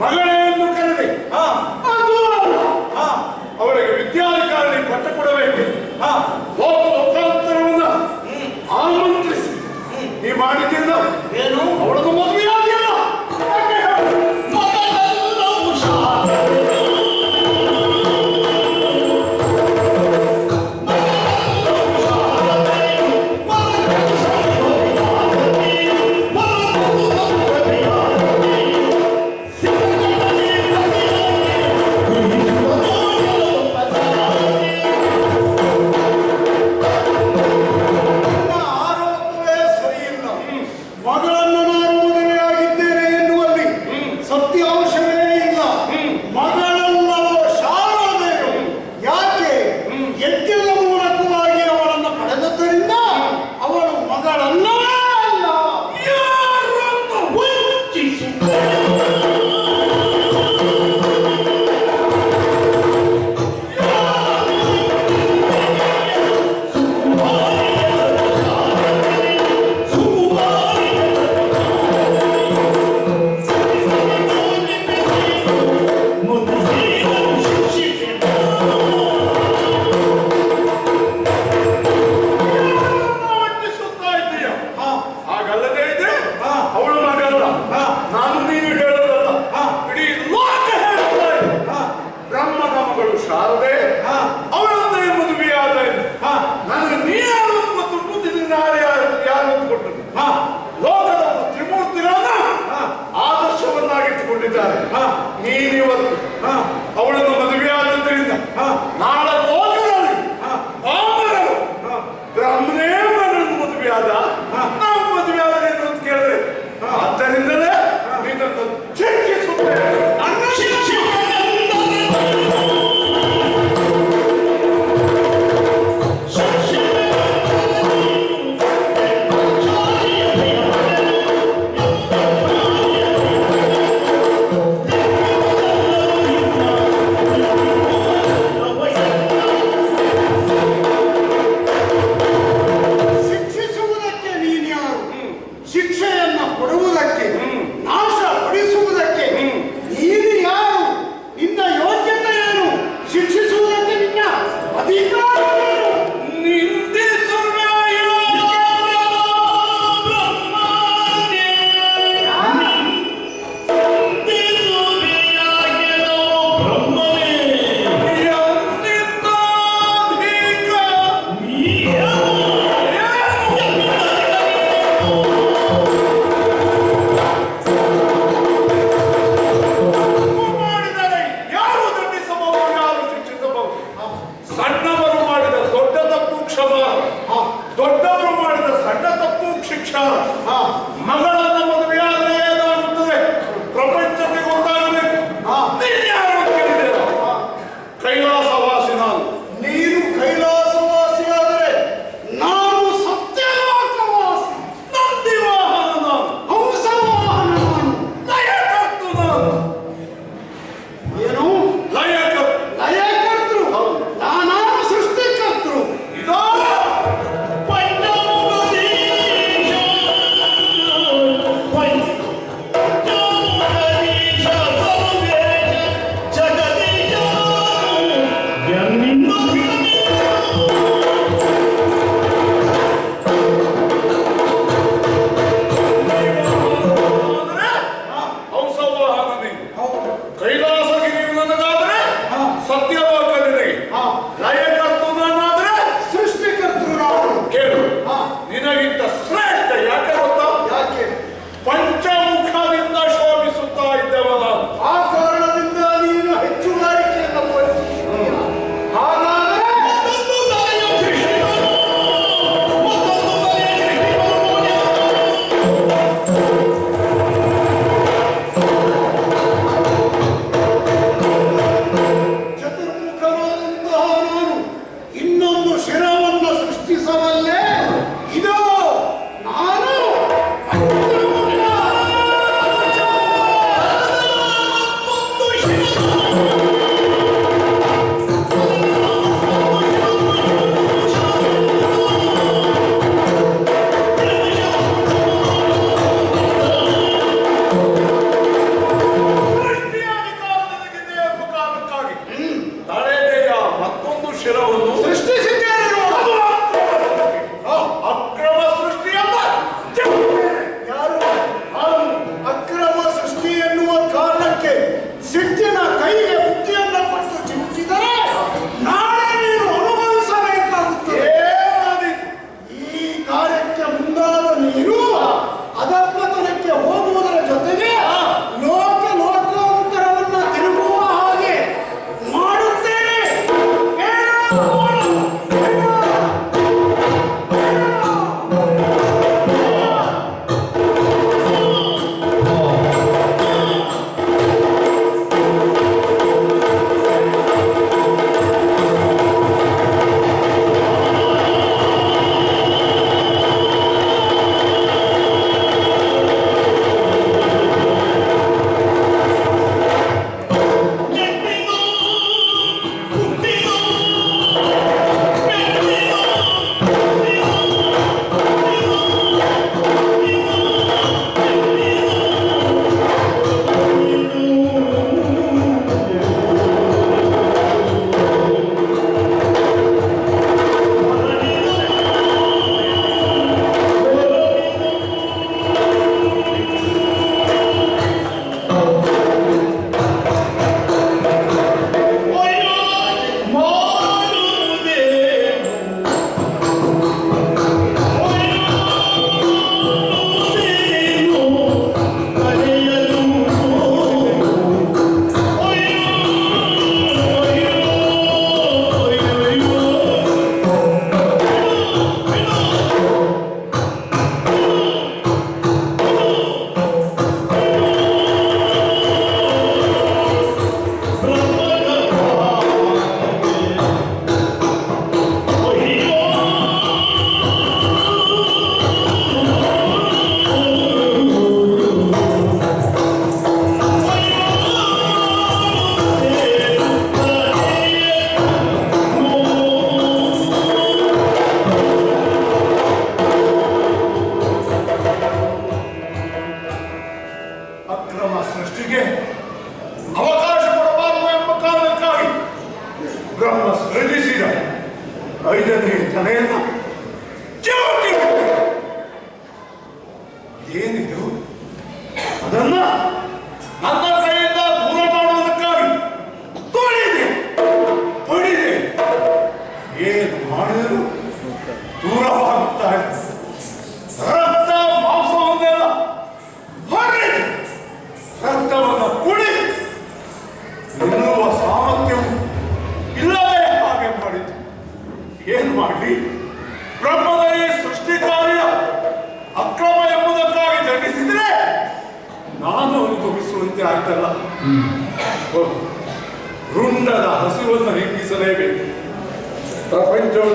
மகளே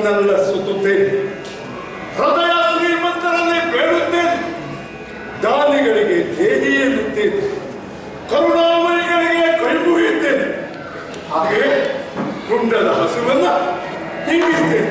ನನ್ನ ಸುತ್ತುತ್ತೇನೆ ಹೃದಯ ಶ್ರೀಮಂತರಲ್ಲಿ ಬೇಡುತ್ತೇನೆ. ದಾನಿಗಳಿಗೆ ದೇಹಿಯೇ ಎನ್ನುತ್ತೇನೆ ಕರುಣಾಮಯಿಗಳಿಗೆ ಕೈಮುಗಿಯುತ್ತೇನೆ. ಹಾಗೆ ಕುಂಡದ ಹಸುವನ್ನ ಹೀಗಿಸ್ತೇನೆ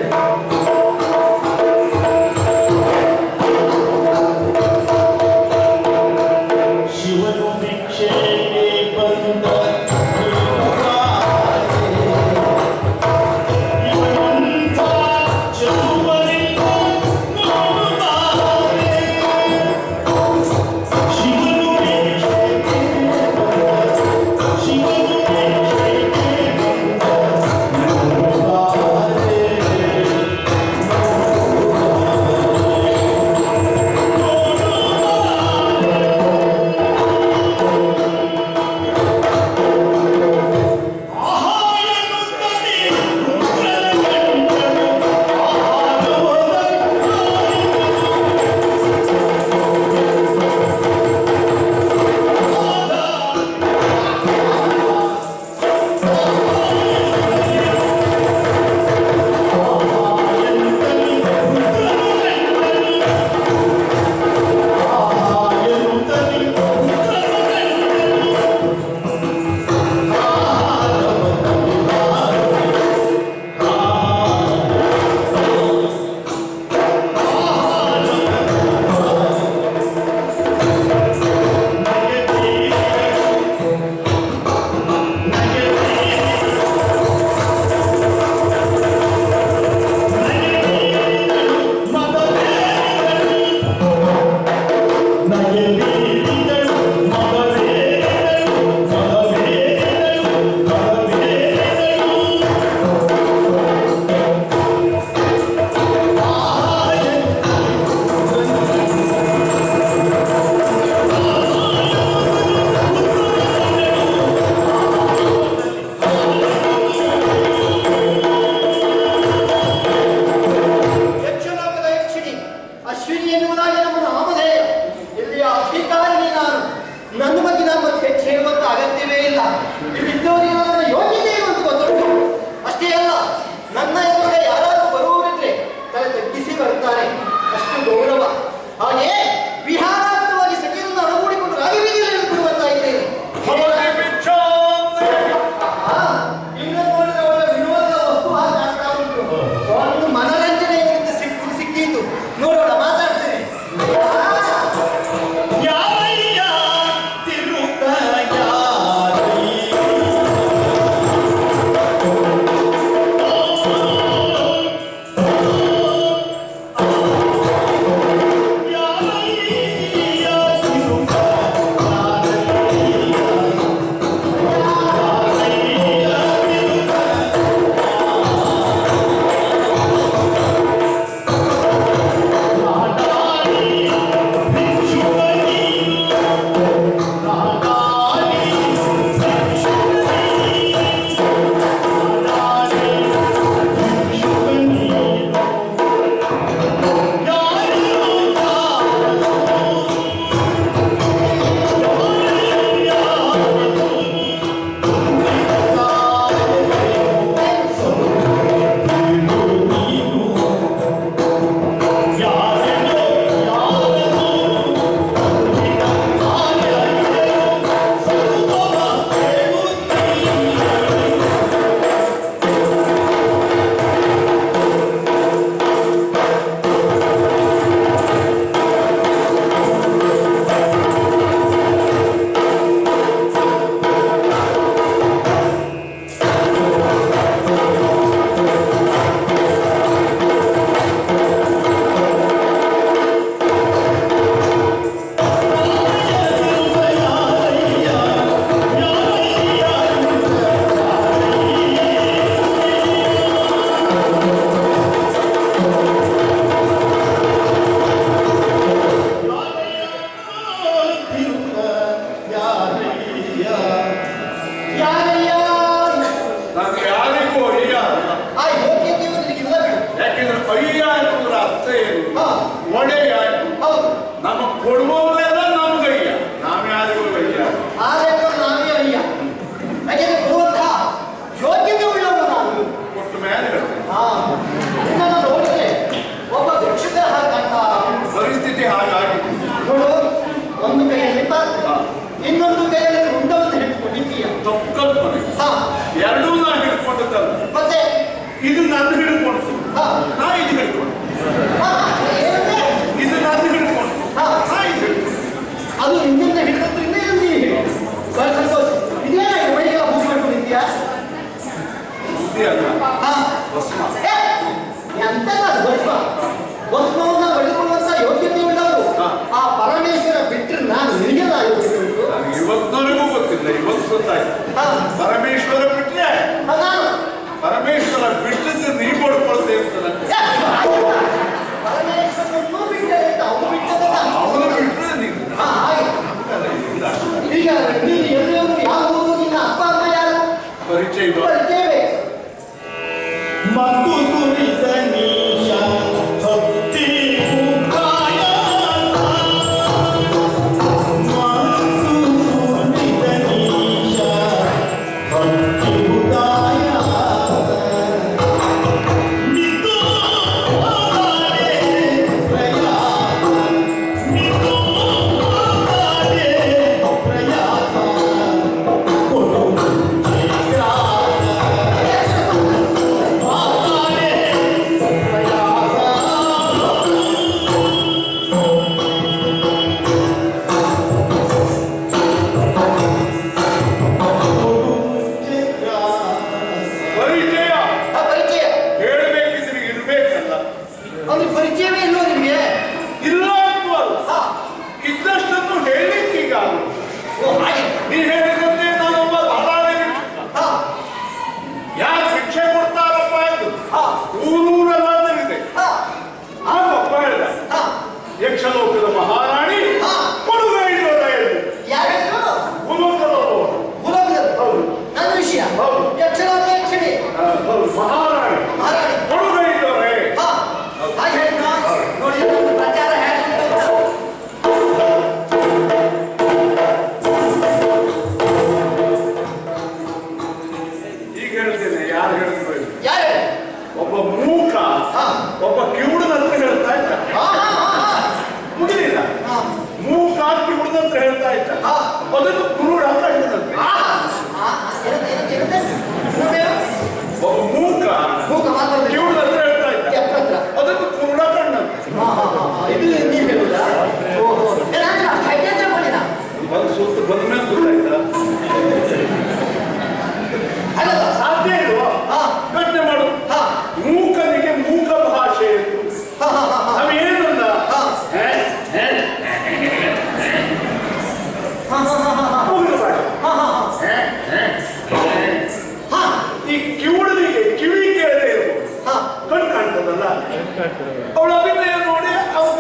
होत आहे परमेश्वर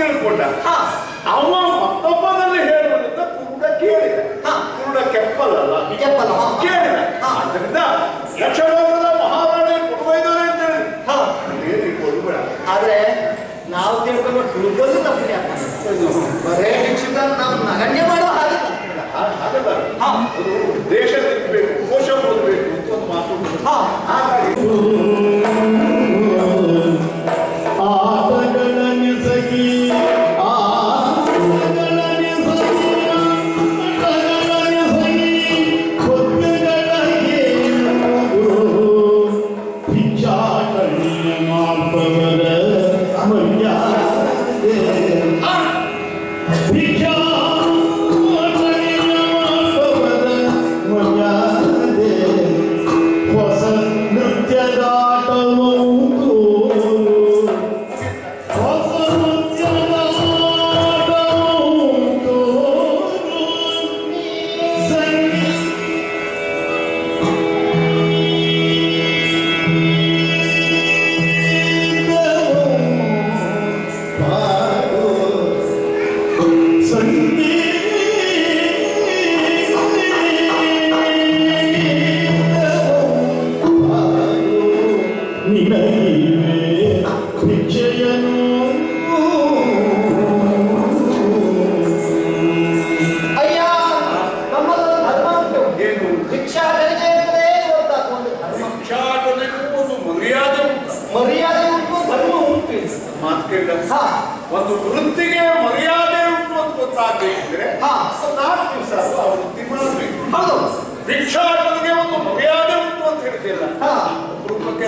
ಹೇಳ್ಕೊಂಡ ಅವ ಮತ್ತೊಬ್ಬನಲ್ಲಿ ಹೇಳುವುದರಿಂದ ಕುರುಡ ಕೇಳಿದ. ಕುರುಡ ಕೆಪ್ಪಲಲ್ಲ? ಕೆಪ್ಪಲ ಕೇಳಿದ. ಆದ್ರಿಂದ ಯಕ್ಷಲೋಕದ ಮಹಾರಾಣಿ ಕೊಡುವೈದರೆ ಅಂತ ಹೇಳಿ. ಕೊಡುವ ಆದ್ರೆ ನಾವು ತಿಳ್ಕೊಂಡು ಕುರುಡಲು ತಪ್ಪು ಬರೇ ಶಿಕ್ಷಕ ನಾವು ನಗಣ್ಯ ಮಾಡೋ ಹಾಗೆ. ಹಾಗಲ್ಲ ದೇಶ ತಿನ್ಬೇಕು ಕೋಶ ಅಂತ ಒಂದು ಮಾತು ಹಾಗಾಗಿ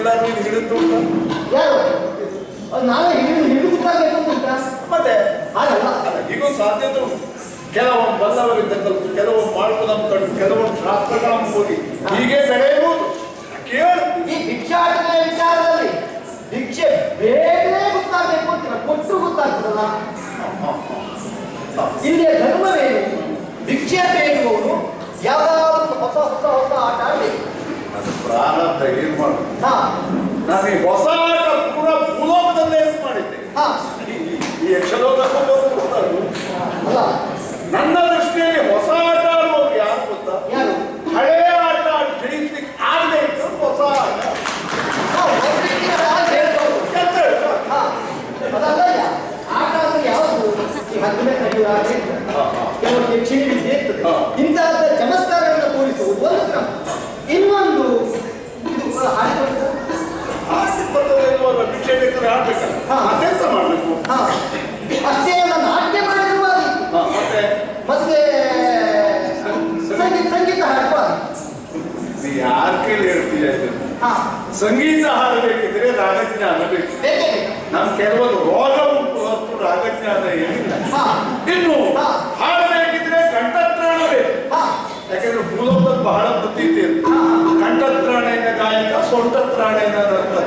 ಎಲ್ಲ ನೀನು ಹಿಡಿದು ಯಾರು ನಾಳೆ ಅಂತ ಹಿಡಿದುಬಿಟ್ಟಾಗಬೇಕು ಮತ್ತೆ? ಆಗಲ್ಲ ಈಗೂ ಸಾಧ್ಯತೆ ಕೆಲವೊಂದು ಬಲ್ಲವರಿಂದ ಕಲಿತು ಕೆಲವೊಂದು ಮಾಡ್ಕೊಂಡು ಕಂಡು ಕೆಲವೊಂದು ಶಾಸ್ತ್ರಗಳ ಹೋಗಿ ಹೀಗೆ ಬೆಳೆಯುವುದು ಕೇಳು. ಈ ಭಿಕ್ಷಾಟನೆ ವಿಚಾರದಲ್ಲಿ ಭಿಕ್ಷೆ ಬೇರೆ ಗೊತ್ತಾಗಬೇಕು ಅಂತಿಲ್ಲ ಕೊಟ್ಟು ಗೊತ್ತಾಗ್ತದಲ್ಲ? ಇಲ್ಲಿಯ ಧರ್ಮವೇನು? ಭಿಕ್ಷೆ ಬೇಡುವವನು ಯಾವಾಗ ಹೊಸ ಹೊಸ ಹೊಸ ಆಟ ಆಡಬೇಕು. ಅದು ಪ್ರಾರಬ್ಧ ಏನ್ ಮಾಡುದು? ನಾನು ಈ ಹೊಸ ಆಟ ಪೂರ ಭೂಲೋಕದಲ್ಲೇ ಮಾಡಿದ್ದೆ? ಈ ಯಕ್ಷಲೋಕ ಅಲ್ಲ. ನನ್ನ ದೃಷ್ಟಿಯಲ್ಲಿ ಹೊಸ ಆಟ ಅನ್ನೋದು ಯಾರು ಗೊತ್ತಾ? ಹಳೆ ಆಟ ತಿಳಿಸ್ಲಿಕ್ಕೆ ಆಗದೆ ಇತ್ತು ಹೊಸ ಆಟ. ಇಂತಹ ಚಮತ್ಕಾರಗಳನ್ನು ತೋರಿಸುವುದು ಒಂದು ಕ್ರಮ. ಇನ್ನೊಂದು ಆಸೆ ಬರ್ತದೆ ಇಲ್ವಲ್ಲ ಭಿಕ್ಷೆ ಬೇಕಾದ್ರೆ ಆಡ್ಬೇಕಲ್ಲ ಆ ಕೆಲಸ ಅಷ್ಟೇ ನಾಟ್ಯ ಮಾಡಿದ್ರು ಮತ್ತೆ? ಮತ್ತೆ ಸಂಗೀತ ಸಂಗೀತ ಹಾಡುವ ಯಾರ್ ಕೇಳಿ ಹೇಳ್ತೀಯ ಹಾ. ಸಂಗೀತ ಹಾಡಬೇಕಿದ್ರೆ ರಾಗಜ್ಞಾನ ಬೇಕು. ನಮ್ ಕೆಲವೊಂದು ರೋಗ ಉಂಟು ಹೊತ್ತು ರಾಗಜ್ಞಾನ ಏನಿಲ್ಲ. ಇನ್ನು ಹಾಡಬೇಕಿದ್ರೆ ಕಂಠತ್ರಾಣ ಬೇಕು. ಯಾಕಂದ್ರೆ ಮೂಲದ ಬಹಳ ಬುದ್ಧಿ ಇದ್ದೇನೆ ಉಂಟ ಪ್ರಾಣ ಏನಾದ್ರು ಅಂತ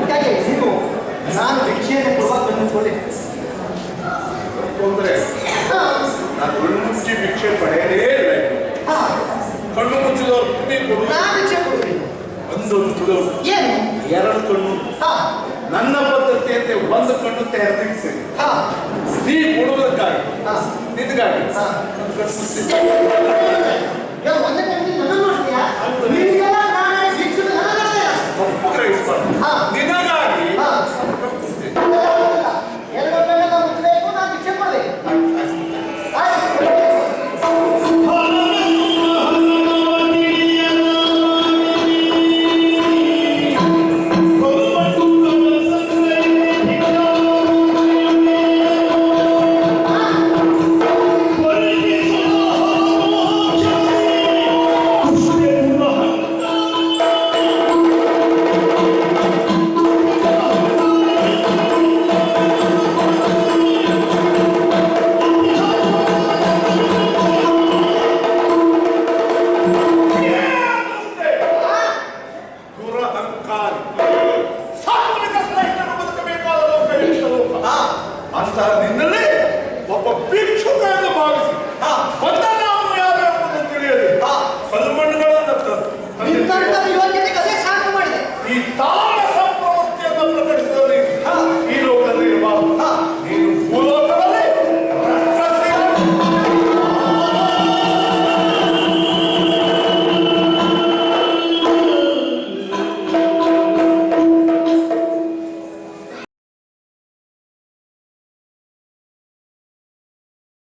ಮುಖ್ಯವಾಗಿ ಇದು ನಾನು ಭಿಕ್ಷೆಯನ್ನು ಕೊಡುವಾಗ ಬಂದಿಸ್ಕೊಳ್ಳಿ ತೊಂದರೆ. ನಾನು ಮುಚ್ಚಿ ಭಿಕ್ಷೆ ಪಡೆಯಲೇ ಇಲ್ಲ ಕಣ್ಣು ಮುಚ್ಚಿದವರು ಬುದ್ಧಿ ಕೊಡು. ನಾನು ಭಿಕ್ಷೆ ಕೊಡುವೆ. ಒಂದೊಂದು ಏನು? ಎರಡು ಕಣ್ಣು ನನ್ನ ಪದ್ಧತಿಯಂತೆ ಒಂದು ಕಣ್ಣು ತೆರೆದಿರಿಸಿ ನೀ ಕೊಡುವುದಕ್ಕಾಗಿ. ನಿನಗಾಗಿ. ಒಂದು ಕಣ್ಣು